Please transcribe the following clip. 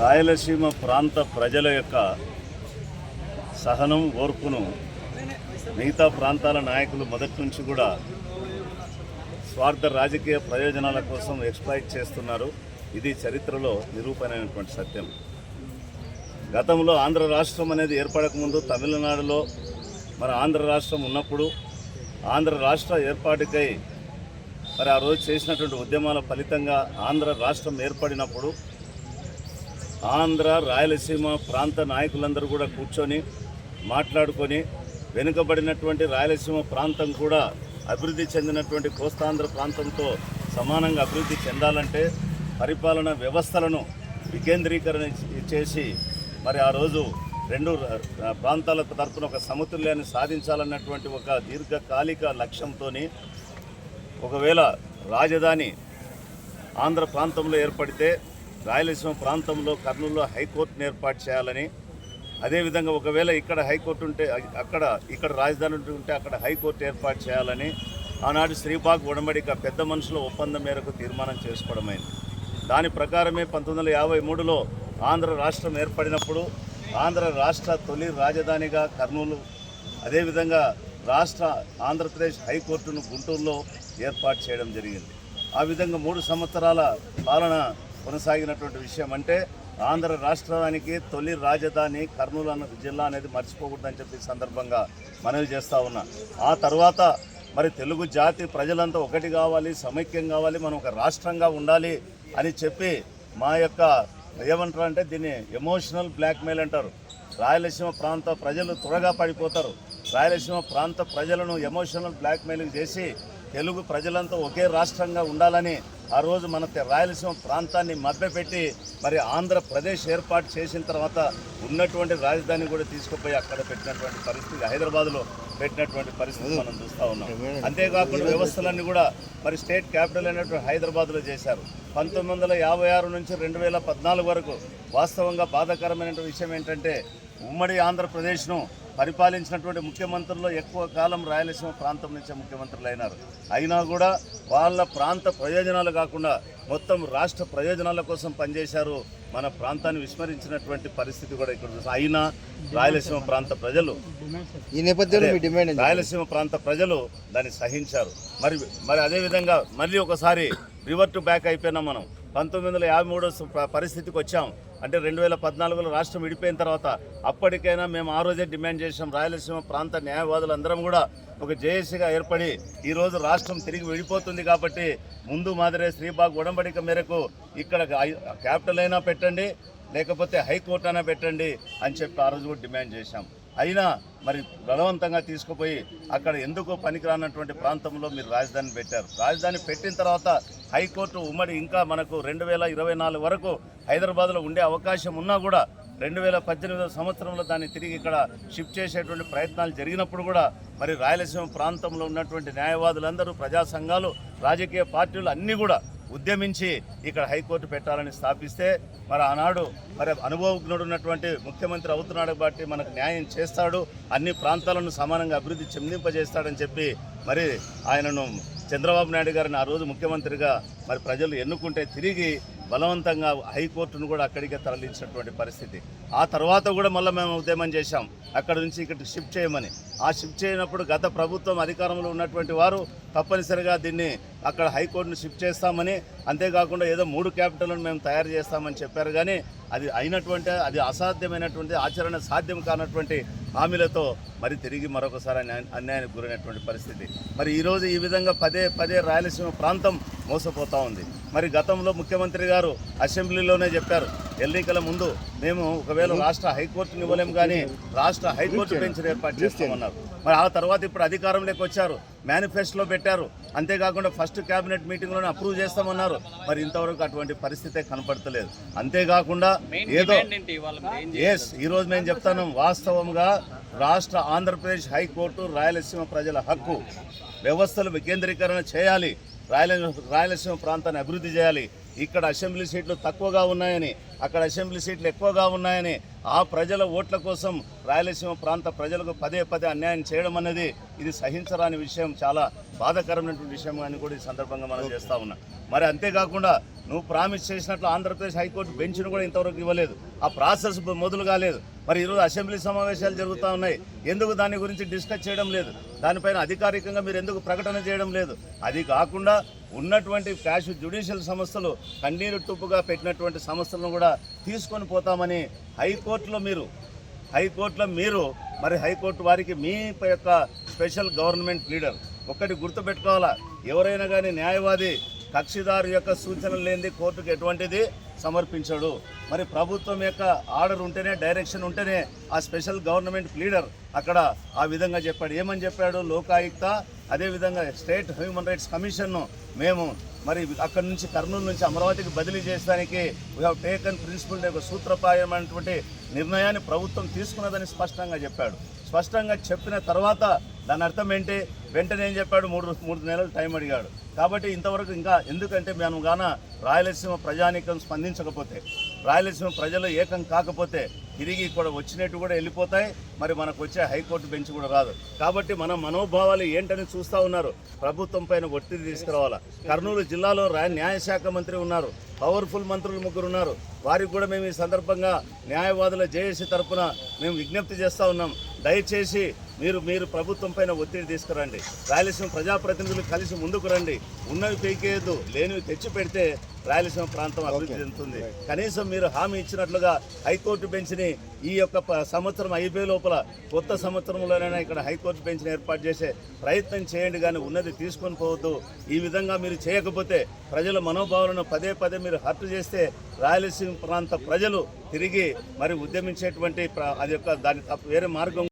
రాయలసీమ ప్రాంత ప్రజల యొక్క సహనం ఓర్పును మిగతా ప్రాంతాల నాయకులు మొదటి నుంచి కూడా స్వార్థ రాజకీయ ప్రయోజనాల కోసం ఎక్స్ప్లాయిట్ చేస్తున్నారు. ఇది చరిత్రలో నిరూపణమైనటువంటి సత్యం. గతంలో ఆంధ్ర రాష్ట్రం అనేది ఏర్పడకముందు తమిళనాడులో మన ఆంధ్ర రాష్ట్రం ఉన్నప్పుడు ఆంధ్ర రాష్ట్ర ఏర్పాటుకై మరి ఆ రోజు చేసినటువంటి ఉద్యమాల ఫలితంగా ఆంధ్ర రాష్ట్రం ఏర్పడినప్పుడు ఆంధ్ర రాయలసీమ ప్రాంత నాయకులందరూ కూడా కూర్చొని మాట్లాడుకొని వెనుకబడినటువంటి రాయలసీమ ప్రాంతం కూడా అభివృద్ధి చెందినటువంటి కోస్తాంధ్ర ప్రాంతంతో సమానంగా అభివృద్ధి చెందాలంటే పరిపాలన వ్యవస్థలను వికేంద్రీకరణ చేసి మరి ఆ రోజు రెండు ప్రాంతాల తరఫున ఒక సమతుల్యాన్ని సాధించాలన్నటువంటి ఒక దీర్ఘకాలిక లక్ష్యంతోని ఒకవేళ రాజధాని ఆంధ్ర ప్రాంతంలో ఏర్పడితే రాయలసీమ ప్రాంతంలో కర్నూలులో హైకోర్టును ఏర్పాటు చేయాలని అదేవిధంగా ఒకవేళ ఇక్కడ హైకోర్టు ఉంటే అక్కడ ఇక్కడ రాజధాని ఉంటే అక్కడ హైకోర్టు ఏర్పాటు చేయాలని ఆనాడు శ్రీబాగ్ ఉడమడిక పెద్ద మనుషుల ఒప్పందం మేరకు తీర్మానం చేసుకోవడమైంది దాని ప్రకారమే పంతొమ్మిది వందల యాభై మూడులో ఆంధ్ర రాష్ట్రం ఏర్పడినప్పుడు ఆంధ్ర రాష్ట్ర తొలి రాజధానిగా కర్నూలు అదేవిధంగా రాష్ట్ర ఆంధ్రప్రదేశ్ హైకోర్టును గుంటూరులో ఏర్పాటు చేయడం జరిగింది. ఆ విధంగా మూడు సంవత్సరాల పాలన కొనసాగినటువంటి విషయం అంటే ఆంధ్ర రాష్ట్రానికి తొలి రాజధాని కర్నూలు అన్న జిల్లా అనేది మర్చిపోకూడదని చెప్పి సందర్భంగా మనవి చేస్తూ ఉన్నా. ఆ తర్వాత మరి తెలుగు జాతి ప్రజలంతా ఒకటి కావాలి సమైక్యం కావాలి మనం ఒక రాష్ట్రంగా ఉండాలి అని చెప్పి మా యొక్క ఏమంటారు అంటే దీన్ని ఎమోషనల్ బ్లాక్మెయిల్ అంటారు. రాయలసీమ ప్రాంత ప్రజలు త్వరగా పడిపోతారు. రాయలసీమ ప్రాంత ప్రజలను ఎమోషనల్ బ్లాక్మెయిలింగ్ చేసి తెలుగు ప్రజలంతా ఒకే రాష్ట్రంగా ఉండాలని ఆ రోజు మన రాయలసీమ ప్రాంతాన్ని మభ్యపెట్టి మరి ఆంధ్రప్రదేశ్ ఏర్పాటు చేసిన తర్వాత ఉన్నటువంటి రాజధాని కూడా తీసుకుపోయి అక్కడ పెట్టినటువంటి పరిస్థితి హైదరాబాద్లో పెట్టినటువంటి పరిస్థితి మనం చూస్తూ ఉన్నాం. అంతేకాకుండా వ్యవస్థలన్నీ కూడా మరి స్టేట్ క్యాపిటల్ అయినటువంటి హైదరాబాద్లో చేశారు. పంతొమ్మిది వందల యాభై ఆరు నుంచి రెండు వేల పద్నాలుగు వరకు వాస్తవంగా బాధాకరమైన విషయం ఏంటంటే ఉమ్మడి ఆంధ్రప్రదేశ్ను పరిపాలించినటువంటి ముఖ్యమంత్రుల్లో ఎక్కువ కాలం రాయలసీమ ప్రాంతం నుంచే ముఖ్యమంత్రులు అయినారు అయినా కూడా వాళ్ళ ప్రాంత ప్రయోజనాలు కాకుండా మొత్తం రాష్ట్ర ప్రయోజనాల కోసం పనిచేశారు మన ప్రాంతాన్ని విస్మరించినటువంటి పరిస్థితి కూడా ఇక్కడ. అయినా రాయలసీమ ప్రాంత ప్రజలు ఈ నేపథ్యంలో? రాయలసీమ ప్రాంత ప్రజలు దాన్ని సహించారు మరి మరి అదేవిధంగా మళ్ళీ ఒకసారి రివర్ట్ బ్యాక్ అయిపోయినాం మనం పంతొమ్మిది వందల యాభై మూడో పరిస్థితికి వచ్చాం. అంటే రెండు వేల పద్నాలుగులో రాష్ట్రం విడిపోయిన తర్వాత అప్పటికైనా మేము ఆ రోజే డిమాండ్ చేసాం రాయలసీమ ప్రాంత న్యాయవాదులు అందరం కూడా ఒక జేఏసీగా ఏర్పడి ఈరోజు రాష్ట్రం తిరిగి విడిపోతుంది కాబట్టి ముందు మాదిరే శ్రీబాగ్ ఉడంబడిక మేరకు ఇక్కడ క్యాపిటల్ అయినా పెట్టండి లేకపోతే హైకోర్టు అయినా పెట్టండి అని చెప్పి ఆ రోజు కూడా డిమాండ్ చేశాం. అయినా మరి బలవంతంగా తీసుకుపోయి అక్కడ ఎందుకు పనికిరానటువంటి ప్రాంతంలో మీరు రాజధాని పెట్టారు. రాజధాని పెట్టిన తర్వాత హైకోర్టు ఉమ్మడి ఇంకా మనకు రెండు వేల ఇరవై నాలుగు వరకు హైదరాబాద్లో ఉండే అవకాశం ఉన్నా కూడా రెండు వేల పద్దెనిమిదవ సంవత్సరంలో దాన్ని తిరిగి ఇక్కడ షిఫ్ట్ చేసేటువంటి ప్రయత్నాలు జరిగినప్పుడు కూడా మరి రాయలసీమ ప్రాంతంలో ఉన్నటువంటి న్యాయవాదులందరూ ప్రజా సంఘాలు రాజకీయ పార్టీలు అన్నీ కూడా ఉద్యమించి ఇక్కడ హైకోర్టు పెట్టాలని స్థాపిస్తే మరి ఆనాడు మరి అనుభవజ్ఞుడు ఉన్నటువంటి ముఖ్యమంత్రి అవుతున్నాడు కాబట్టి మనకు న్యాయం చేస్తాడు అన్ని ప్రాంతాలను సమానంగా అభివృద్ధి చెందింపజేస్తాడని చెప్పి మరి ఆయనను చంద్రబాబు నాయుడు గారిని ఆ రోజు ముఖ్యమంత్రిగా మరి ప్రజలు ఎన్నుకుంటే తిరిగి బలవంతంగా హైకోర్టును కూడా అక్కడికే తరలించినటువంటి పరిస్థితి. ఆ తర్వాత కూడా మళ్ళీ మేము ఉద్యమం చేశాం. అక్కడ నుంచి ఇక్కడ షిఫ్ట్ చేయమని. ఆ షిఫ్ట్ చేయనప్పుడు గత ప్రభుత్వం అధికారంలో ఉన్నటువంటి వారు తప్పనిసరిగా దీన్ని అక్కడ హైకోర్టును షిఫ్ట్ చేస్తామని అంతేకాకుండా ఏదో మూడు క్యాపిటల్ను మేము తయారు చేస్తామని చెప్పారు. కానీ అది అయినటువంటి అది అసాధ్యమైనటువంటి ఆచరణ సాధ్యం కానటువంటి హామీలతో మరి తిరిగి మరొకసారి అన్యాయ- అన్యాయానికి గురైనటువంటి పరిస్థితి. మరి ఈరోజు ఈ విధంగా పదే పదే రాయలసీమ ప్రాంతం మోసపోతూ ఉంది. మరి గతంలో ముఖ్యమంత్రి గారు అసెంబ్లీలోనే చెప్పారు ఎన్నికల ముందు మేము ఒకవేళ రాష్ట్ర హైకోర్టుని ఇవ్వలేము కానీ రాష్ట్ర హైకోర్టు బెంచ్ ఏర్పాటు చేస్తామన్నారు. మరి ఆ తర్వాత ఇప్పుడు అధికారంలోకి వచ్చారు మేనిఫెస్టోలో పెట్టారు. అంతేకాకుండా ఫస్ట్ క్యాబినెట్ మీటింగ్లోనే అప్రూవ్ చేస్తామన్నారు. మరి ఇంతవరకు అటువంటి పరిస్థితే కనపడతలేదు. అంతేకాకుండా ఏదో ఎస్ ఈరోజు మేము చెప్తాను వాస్తవంగా రాష్ట్ర ఆంధ్రప్రదేశ్ హైకోర్టు రాయలసీమ ప్రజల హక్కు. వ్యవస్థలు వికేంద్రీకరణ చేయాలి. రాయల రాయలసీమ ప్రాంతాన్ని అభివృద్ధి చేయాలి. ఇక్కడ అసెంబ్లీ సీట్లు తక్కువగా ఉన్నాయని అక్కడ అసెంబ్లీ సీట్లు ఎక్కువగా ఉన్నాయని ఆ ప్రజల ఓట్ల కోసం రాయలసీమ ప్రాంత ప్రజలకు పదే పదే అన్యాయం చేయడం అనేది ఇది సహించరాని విషయం చాలా బాధాకరమైనటువంటి విషయం అని కూడా ఈ సందర్భంగా మనం చేస్తా ఉన్నాం. మరి అంతేకాకుండా నువ్వు ప్రామిస్ చేసినట్లు ఆంధ్రప్రదేశ్ హైకోర్టు బెంచ్ను కూడా ఇంతవరకు ఇవ్వలేదు. ఆ ప్రాసెస్ మొదలు కాలేదు. మరి ఈరోజు అసెంబ్లీ సమావేశాలు జరుగుతూ ఉన్నాయి. ఎందుకు దాని గురించి డిస్కస్ చేయడం లేదు? దానిపైన అధికారికంగా మీరు ఎందుకు ప్రకటన చేయడం లేదు? అది కాకుండా ఉన్నటువంటి క్యాష్ జ్యుడిషియల్ సంస్థలు కన్నీరు తుప్పుగా పెట్టినటువంటి సంస్థలను కూడా తీసుకొని పోతామని హైకోర్టులో మీరు హైకోర్టులో మీరు మరి హైకోర్టు వారికి మీ యొక్క స్పెషల్ గవర్నమెంట్ లీడర్ ఒక్కటి గుర్తుపెట్టుకోవాలా? ఎవరైనా కానీ న్యాయవాది కక్షిదారు యొక్క సూచనలు లేనిది కోర్టుకు ఎటువంటిది సమర్పించడు. మరి ప్రభుత్వం యొక్క ఆర్డర్ ఉంటేనే డైరెక్షన్ ఉంటేనే ఆ స్పెషల్ గవర్నమెంట్ లీడర్ అక్కడ ఆ విధంగా చెప్పాడు. ఏమని చెప్పాడు? లోకాయుక్త అదేవిధంగా స్టేట్ హ్యూమన్ రైట్స్ కమిషన్ను మేము మరి అక్కడి నుంచి కర్నూలు నుంచి అమరావతికి బదిలీ చేయడానికి వీ హ్యావ్ టేకన్ ప్రిన్సిపల్ ఒక సూత్రప్రాయమైనటువంటి నిర్ణయాన్ని ప్రభుత్వం తీసుకున్నదని స్పష్టంగా చెప్పాడు. స్పష్టంగా చెప్పిన తర్వాత దాని అర్థం ఏంటి? వెంటనే ఏం చెప్పాడు? మూడు మూడు నెలలు టైం అడిగాడు. కాబట్టి ఇంతవరకు ఇంకా ఎందుకంటే మేము గాన రాయలసీమ ప్రజానీకం స్పందించకపోతే రాయలసీమ ప్రజలు ఏకం కాకపోతే తిరిగి ఇక్కడ వచ్చినట్టు కూడా వెళ్ళిపోతాయి. మరి మనకు వచ్చే హైకోర్టు బెంచ్ కూడా రాదు. కాబట్టి మన మనోభావాలు ఏంటని చూస్తూ ఉన్నారు. ప్రభుత్వం పైన ఒత్తిడి తీసుకురావాలా? కర్నూలు జిల్లాలో రా న్యాయశాఖ మంత్రి ఉన్నారు. పవర్ఫుల్ మంత్రులు ముగ్గురు ఉన్నారు. వారికి కూడా మేము ఈ సందర్భంగా న్యాయవాదుల జేఏసీ తరఫున మేము విజ్ఞప్తి చేస్తూ ఉన్నాం. దయచేసి మీరు మీరు ప్రభుత్వం పైన ఒత్తిడి తీసుకురండి. రాయలసీమ ప్రజాప్రతినిధులు కలిసి ముందుకు రండి. ఉన్నవి పీకేయద్దు లేనివి తెచ్చి పెడితే రాయలసీమ ప్రాంతం అభివృద్ధి చెందుతుంది. కనీసం మీరు హామీ ఇచ్చినట్లుగా హైకోర్టు బెంచ్ని ఈ యొక్క సంవత్సరం అయిపోయే లోపల కొత్త సంవత్సరంలోనైనా ఇక్కడ హైకోర్టు బెంచ్ని ఏర్పాటు చేసే ప్రయత్నం చేయండి కానీ ఉన్నది తీసుకొని పోవద్దు. ఈ విధంగా మీరు చేయకపోతే ప్రజల మనోభావాలను పదే పదే మీరు హర్ట్ చేస్తే రాయలసీమ ప్రాంత ప్రజలు తిరిగి మరి ఉద్యమించేటువంటి అది యొక్క దాని తప్ప వేరే మార్గం